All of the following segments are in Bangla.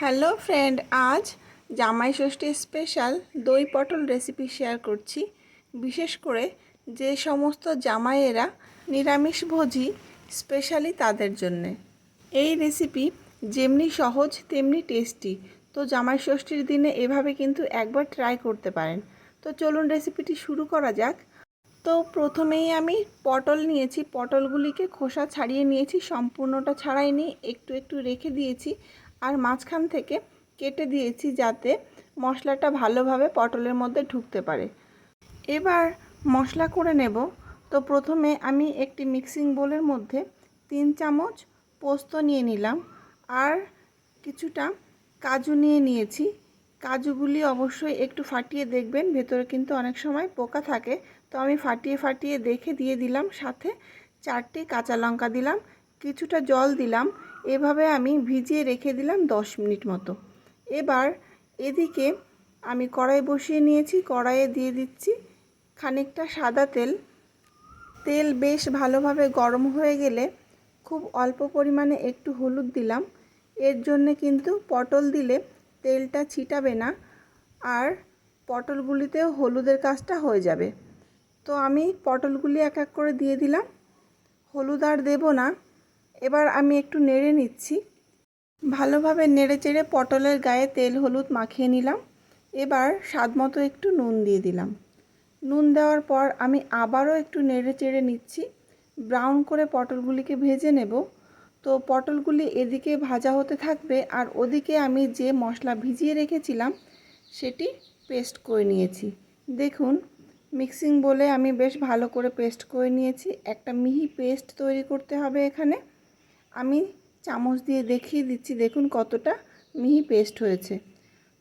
হ্যালো ফ্রেন্ড, আজ জামাই ষষ্ঠী স্পেশাল দই পটল রেসিপি শেয়ার করছি। বিশেষ করে যে সমস্ত জামাইয়েরা নিরামিষভোজী স্পেশালি তাদের জন্যে। এই রেসিপি যেমনি সহজ, তেমনি টেস্টি। তো জামাই ষষ্ঠীর দিনে এভাবে কিন্তু একবার ট্রাই করতে পারেন। তো চলুন রেসিপিটি শুরু করা যাক। তো প্রথমেই আমি পটল নিয়েছি। পটলগুলিকে খোসা ছাড়িয়ে নিয়েছি। সম্পূর্ণটা ছাড়াইনি, একটু একটু রেখে দিয়েছি। আর মাঝখান থেকে কেটে দিয়েছি যাতে মশলাটা ভালোভাবে পটলের মধ্যে ঢুকতে পারে। এবার মশলা করে নেব। তো প্রথমে আমি একটি মিক্সিং বোলের মধ্যে তিন চামচ পোস্ত নিয়ে নিলাম আর কিছুটা কাজু নিয়ে নিয়েছি। কাজুগুলি অবশ্যই একটু ফাটিয়ে দেখবেন, ভেতরে কিন্তু অনেক সময় পোকা থাকে। তো আমি ফাটিয়ে ফাটিয়ে দেখে দিয়ে দিলাম, সাথে চারটি কাঁচা লঙ্কা দিলাম কিছুটা জল দিলাম, এভাবে আমি ভিজিয়ে রেখে দিলাম দশ মিনিট মতো। এবার এদিকে আমি কড়াই বসিয়ে নিয়েছি, কড়াইয়ে দিয়ে দিচ্ছি খানিকটা সাদা তেল। তেল বেশ ভালোভাবে গরম হয়ে গেলে খুব অল্প পরিমাণে একটু হলুদ দিলাম। এর জন্যে কিন্তু পটল দিলে তেলটা ছিটাবে না আর পটলগুলিতেও হলুদের কাজটা হয়ে যাবে। তো আমি পটলগুলি এক এক করে দিয়ে দিলাম। হলুদ আর দেবো না এবার আমি একটু নেড়ে নিচ্ছি। ভালোভাবে নেড়ে চেড়ে পটলের গায়ে তেল হলুদ মাখিয়ে নিলাম। এবার স্বাদ মতো একটু নুন দিয়ে দিলাম। নুন দেওয়ার পর আমি আবারও একটু নেড়ে চেড়ে নিচ্ছি। ব্রাউন করে পটলগুলিকে ভেজে নেব। তো পটলগুলি এদিকে ভাজা হতে থাকবে আর ওদিকে আমি যে মশলা ভিজিয়ে রেখেছিলাম, সেটি পেস্ট করে নিয়েছি। দেখুন, মিক্সিং বলে আমি বেশ ভালো করে পেস্ট করে নিয়েছি। একটা মিহি পেস্ট তৈরি করতে হবে এখানে। আমি চামচ দিয়ে দেখিয়ে দিচ্ছি, দেখুন কতটা মিহি পেস্ট হয়েছে।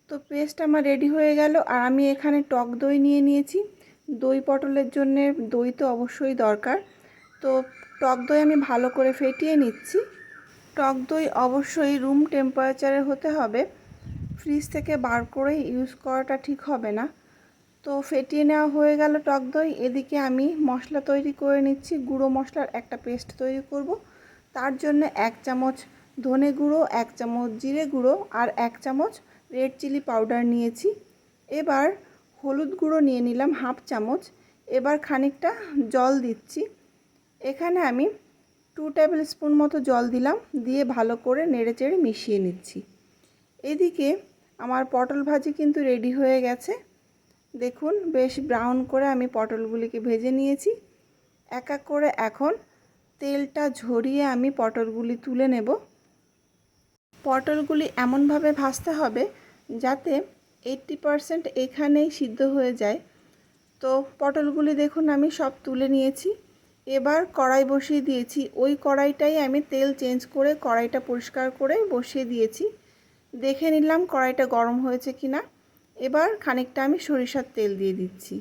তো পেস্ট আমার রেডি হয়ে গেল, আর আমি এখানে টক দই নিয়ে নিয়েছি। দই পটলের জন্যে দই তো অবশ্যই দরকার। তো টক দই আমি ভালো করে ফেটিয়ে নিচ্ছি। টক দই অবশ্যই রুম টেম্পারেচারে হতে হবে। ফ্রিজ থেকে বার করে ইউজ করাটা ঠিক হবে না। তো ফেটিয়ে নেওয়া হয়ে গেল টক দই। এদিকে আমি মশলা তৈরি করে নিচ্ছি, গুঁড়ো মশলার একটা পেস্ট তৈরি করব। তার জন্য এক চামচ ধনে গুঁড়ো, এক চামচ জিরে গুঁড়ো আর এক চামচ রেড চিলি পাউডার নিয়েছি। এবার হলুদ গুঁড়ো নিয়ে নিলাম হাফ চামচ। এবার খানিকটা জল দিচ্ছি। এখানে আমি টু টেবিল স্পুন মতো জল দিলাম, দিয়ে ভালো করে নেড়েচেড়ে মিশিয়ে নিচ্ছি। এদিকে আমার পটল ভাজি কিন্তু রেডি হয়ে গেছে। দেখুন, বেশ ব্রাউন করে আমি পটলগুলিকে ভেজে নিয়েছি। এক এক করে এখন তেলটা ঝরিয়ে আমি পটলগুলি তুলে নেব। পটলগুলি এমনভাবে ভাজতে হবে যাতে এইট্টি পারসেন্ট এখানেই সিদ্ধ হয়ে যায়। তো পটলগুলি দেখুন আমি সব তুলে নিয়েছি। এবার কড়াই বসিয়ে দিয়েছি। ওই কড়াইটাই আমি তেল চেঞ্জ করে কড়াইটা পরিষ্কার করে বসিয়ে দিয়েছি। দেখে নিলাম কড়াইটা গরম হয়েছে কি না এবার খানিকটা আমি সরিষার তেল দিয়ে দিচ্ছি।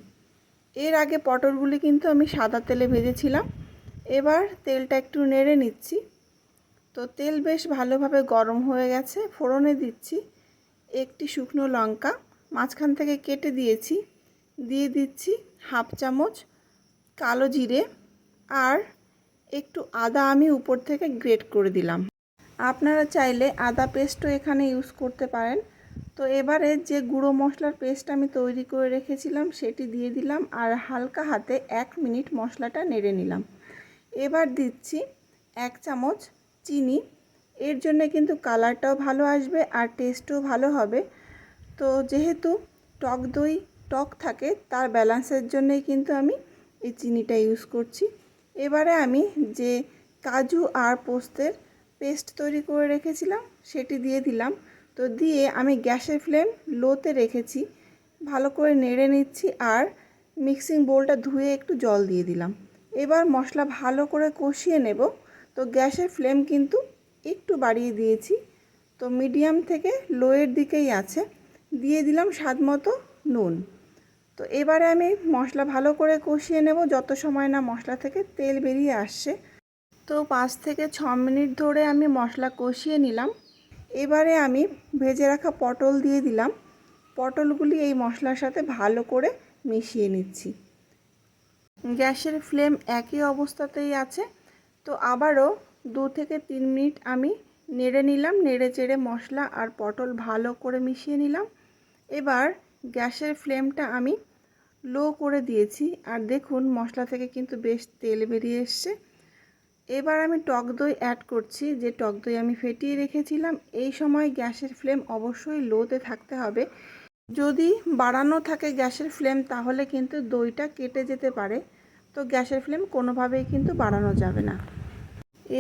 এর আগে পটলগুলি কিন্তু আমি সাদা তেলে ভেজেছিলাম। এবার তেলটা একটু নেড়ে নিচ্ছি। তো তেল বেশ ভালোভাবে গরম হয়ে গেছে, ফোড়নে দিচ্ছি। একটি শুকনো লঙ্কা, মাঝখান থেকে কেটে দিয়েছি। দিয়ে দিচ্ছি হাফ চামচ কালো জিরে আর একটু আদা আমি উপর থেকে গ্রেট করে দিলাম। আপনারা চাইলে আদা পেস্টও এখানে ইউজ করতে পারেন। তো এবারে যে গুঁড়ো মশলার পেস্ট আমি তৈরি করে রেখেছিলাম, সেটি দিয়ে দিলাম আর হালকা হাতে এক মিনিট মশলাটা নেড়ে নিলাম। এবার দিচ্ছি এক চামচ চিনি। এর জন্য কিন্তু কালারটাও ভালো আসবে আর টেস্টও ভালো হবে। তো যেহেতু টক দই, টক থাকে, তার ব্যালেন্সের জন্যই কিন্তু আমি এই চিনিটা ইউজ করছি। এবারে আমি যে কাজু আর পোস্তের পেস্ট তৈরি করে রেখেছিলাম, সেটি দিয়ে দিলাম। তো দিয়ে আমি গ্যাসের ফ্লেম লোতে রেখেছি, ভালো করে নেড়ে নিচ্ছি আর মিক্সিং বোলটা ধুয়ে একটু জল দিয়ে দিলাম। এবার মশলা ভালো করে কষিয়ে নেব। তো গ্যাসের ফ্লেম কিন্তু একটু বাড়িয়ে দিয়েছি। তো মিডিয়াম থেকে লোয়ের দিকেই আছে। দিয়ে দিলাম স্বাদ মতো নুন। তো এবারে আমি মশলা ভালো করে কষিয়ে নেব, যত সময় না মশলা থেকে তেল বেরিয়ে আসছে। তো পাঁচ থেকে ছ মিনিট ধরে আমি মশলা কষিয়ে নিলাম। এবারে আমি ভেজে রাখা পটল দিয়ে দিলাম। পটলগুলি এই মশলার সাথে ভালো করে মিশিয়ে নিচ্ছি। গ্যাসের ফ্লেম একই অবস্থাতেই আছে। তো আবারও দু থেকে তিন মিনিট আমি নেড়ে নিলাম নেড়ে চেড়ে মশলা আর পটল ভালো করে মিশিয়ে নিলাম। এবার গ্যাসের ফ্লেমটা আমি লো করে দিয়েছি আর দেখুন মশলা থেকে কিন্তু বেশ তেল বেরিয়ে এসছে। এবার আমি টক দই অ্যাড করছি, যে টক দই আমি ফেটিয়ে রেখেছিলাম। এই সময় গ্যাসের ফ্লেম অবশ্যই লোতে থাকতে হবে। যদি বাড়ানো থাকে গ্যাসের ফ্লেম তাহলে কিন্তু দইটা কেটে যেতে পারে। তো গ্যাসের ফ্লেম কোনোভাবেই কিন্তু বাড়ানো যাবে না।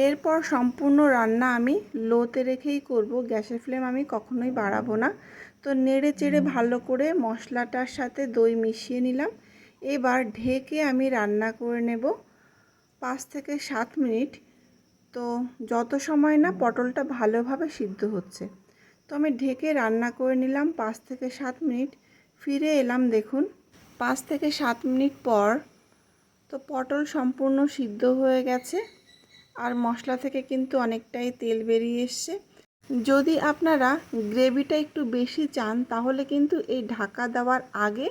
এরপর সম্পূর্ণ রান্না আমি লোতে রেখেই করব। গ্যাসের ফ্লেম আমি কখনোই বাড়াবো না। তো নেড়ে চেড়ে ভালো করে মশলাটার সাথে দই মিশিয়ে নিলাম। এবার ঢেকে আমি রান্না করে নেব পাঁচ থেকে সাত মিনিট। তো যত সময় না পটলটা ভালোভাবে সিদ্ধ হচ্ছে। তো আমি ঢেকে রান্না করে নিলাম পাঁচ থেকে সাত মিনিট। ফিরে এলাম দেখুন, পাঁচ থেকে সাত মিনিট পর তো পটল সম্পূর্ণ সিদ্ধ হয়ে গেছে আর মশলা থেকে কিন্তু অনেকটাই তেল বেরিয়ে এসছে। যদি আপনারা গ্রেভিটা একটু বেশি চান, তাহলে কিন্তু এই ঢাকা দেওয়ার আগে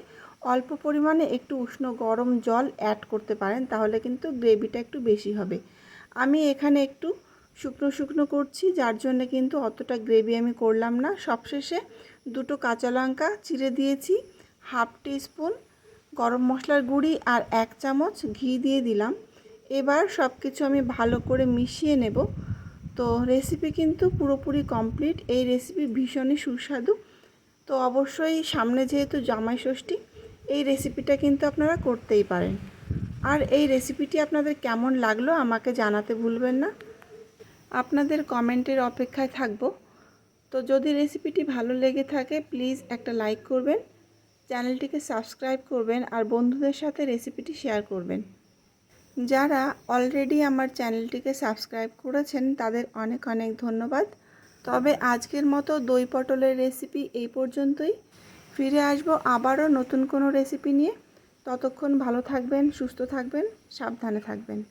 অল্প পরিমাণে একটু উষ্ণ গরম জল অ্যাড করতে পারেন, তাহলে কিন্তু গ্রেভিটা একটু বেশি হবে। আমি এখানে একটু শুকনো শুকনো করছি, যার জন্য কিন্তু অতটা গ্রেভি আমি করলাম না। সবশেষে দুটো কাঁচা লঙ্কা চিড়ে দিয়েছি, হাফ স্পুন গরম মশলার গুঁড়ি আর এক চামচ ঘি দিয়ে দিলাম। এবার সব কিছু আমি ভালো করে মিশিয়ে নেব। তো রেসিপি কিন্তু পুরোপুরি কমপ্লিট, এই রেসিপি ভীষণই সুস্বাদু। তো অবশ্যই সামনে যেহেতু জামাই ষষ্ঠী, এই রেসিপিটা কিন্তু আপনারা করতেই পারেন। আর এই রেসিপিটি আপনাদের কেমন লাগল আমাকে জানাতে ভুলবেন না। আপনাদের কমেন্টের অপেক্ষায় থাকব। তো যদি রেসিপিটি ভালো লেগে থাকে, প্লিজ একটা লাইক করবেন, চ্যানেলটিকে সাবস্ক্রাইব করবেন আর বন্ধুদের সাথে রেসিপিটি শেয়ার করবেন। যারা অলরেডি আমার চ্যানেলটিকে সাবস্ক্রাইব করেছেন, তাদের অনেক অনেক ধন্যবাদ। তবে আজকের মতো দই পটলের রেসিপি এই পর্যন্তই। ফিরে আসব আবারও নতুন কোনো রেসিপি নিয়ে। ততক্ষণ ভালো থাকবেন, সুস্থ থাকবেন, সাবধানে থাকবেন।